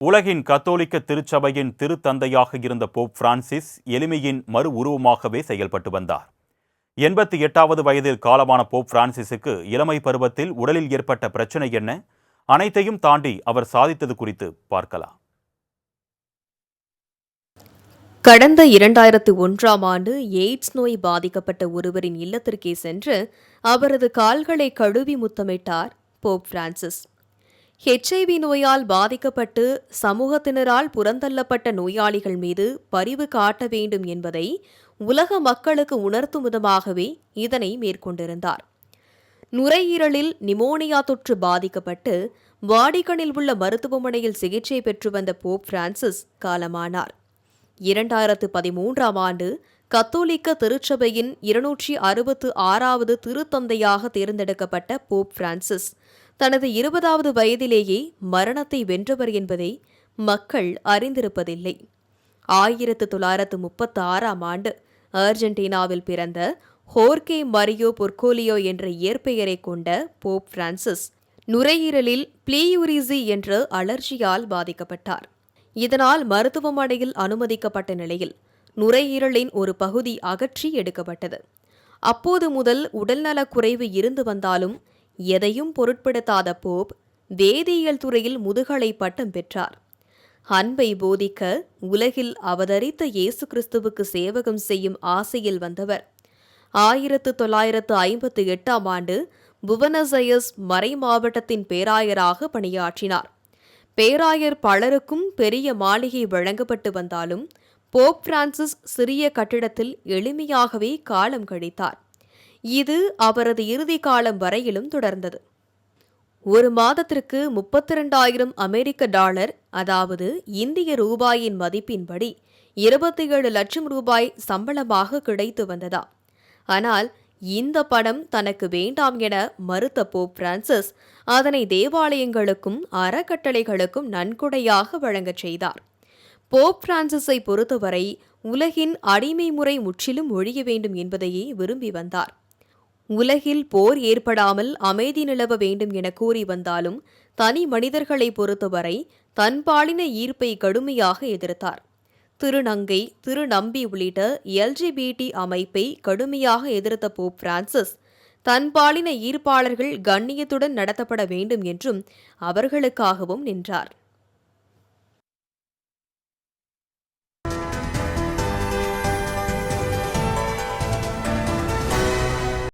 உலகின் கத்தோலிக்க திருச்சபையின் திருத்தந்தையாக இருந்த போப் பிரான்சிஸ் எளிமையின் மறு உருவமாகவே செயல்பட்டு வந்தார். எண்பத்தி எட்டாவது வயதில் காலமான போப் பிரான்சிஸுக்கு இளமை பருவத்தில் உடலில் ஏற்பட்ட பிரச்சனை என்ன? அனைத்தையும் தாண்டி அவர் சாதித்தது குறித்து பார்க்கலாம். கடந்த இரண்டாயிரத்து ஒன்றாம் ஆண்டு எய்ட்ஸ் நோய் பாதிக்கப்பட்ட ஒருவரின் இல்லத்திற்கே சென்று அவரது கால்களை கழுவி முத்தமிட்டார் போப் பிரான்சிஸ். ஹெச்ஐவி நோயால் பாதிக்கப்பட்டு சமூகத்தினரால் புறந்தள்ளப்பட்ட நோயாளிகள் மீது பரிவு காட்ட வேண்டும் என்பதை உலக மக்களுக்கு உணர்த்தும் விதமாகவே இதனை மேற்கொண்டிருந்தார். நுரையீரலில் நிமோனியா தொற்று பாதிக்கப்பட்டு வாடிகனில் உள்ள மருத்துவமனையில் சிகிச்சை பெற்று வந்த போப் பிரான்சிஸ் காலமானார். இரண்டாயிரத்து பதிமூன்றாம் ஆண்டு கத்தோலிக்க திருச்சபையின் இருநூற்றி அறுபத்து ஆறாவது திருத்தந்தையாக தேர்ந்தெடுக்கப்பட்ட போப் பிரான்சிஸ். தனது இருபதாவது வயதிலேயே மரணத்தை வென்றவர் என்பதை மக்கள் அறிந்திருப்பதில்லை. ஆயிரத்து தொள்ளாயிரத்து முப்பத்தி ஆறாம் ஆண்டு அர்ஜென்டினாவில் பிறந்த ஹோர்கே மரியோ பொர்கோலியோ என்ற இயற்பெயரை கொண்ட போப் பிரான்சிஸ் நுரையீரலில் பிளீயூரிசி என்ற அலர்ஜியால் பாதிக்கப்பட்டார். இதனால் மருத்துவமனையில் அனுமதிக்கப்பட்ட நிலையில் நுரையீரலின் ஒரு பகுதி அகற்றி எடுக்கப்பட்டது. அப்போது முதல் உடல்நலக் குறைவு இருந்து வந்தாலும் எதையும் பொருட்படுத்தாத போப் வேதியியல் துறையில் முதுகலை பட்டம் பெற்றார். அன்பை போதிக்க உலகில் அவதரித்த இயேசு கிறிஸ்துவுக்கு சேவகம் செய்யும் ஆசையில் வந்தவர். ஆயிரத்து தொள்ளாயிரத்து ஐம்பத்து எட்டாம் ஆண்டு புவனசயஸ் மறை மாவட்டத்தின் பேராயராக பணியாற்றினார். பேராயர் பலருக்கும் பெரிய மாளிகை வழங்கப்பட்டு வந்தாலும் போப் பிரான்சிஸ் சிறிய கட்டிடத்தில் எளிமையாகவே காலம் கழித்தார். இது அவரது இறுதி காலம் வரையிலும் தொடர்ந்தது. ஒரு மாதத்திற்கு முப்பத்தி ரெண்டாயிரம் அமெரிக்க டாலர் அதாவது இந்திய ரூபாயின் மதிப்பின்படி இருபத்தி ஏழு லட்சம் ரூபாய் சம்பளமாக கிடைத்து வந்ததா? ஆனால் இந்த பணம் தனக்கு வேண்டாம் என மறுத்த போப் பிரான்சிஸ் அதனை தேவாலயங்களுக்கும் அறக்கட்டளைகளுக்கும் நன்கொடையாக வழங்கச் செய்தார். போப் பிரான்சிஸை பொறுத்தவரை உலகின் அடிமை முறை முற்றிலும் ஒழிய வேண்டும் என்பதையே விரும்பி வந்தார். உலகில் போர் ஏற்படாமல் அமைதி நிலவ வேண்டும் என கூறி வந்தாலும் தனி மனிதர்களை பொறுத்தவரை தன்பாலின ஈர்ப்பை கடுமையாக எதிர்த்தார். திருநங்கை திருநம்பி உள்ளிட்ட எல்ஜிபிடி அமைப்பை கடுமையாக எதிர்த்த போப் பிரான்சிஸ் தன்பாலின ஈர்ப்பாளர்கள் கண்ணியத்துடன் நடத்தப்பட வேண்டும் என்றும் அவர்களுக்காகவும் நின்றார்.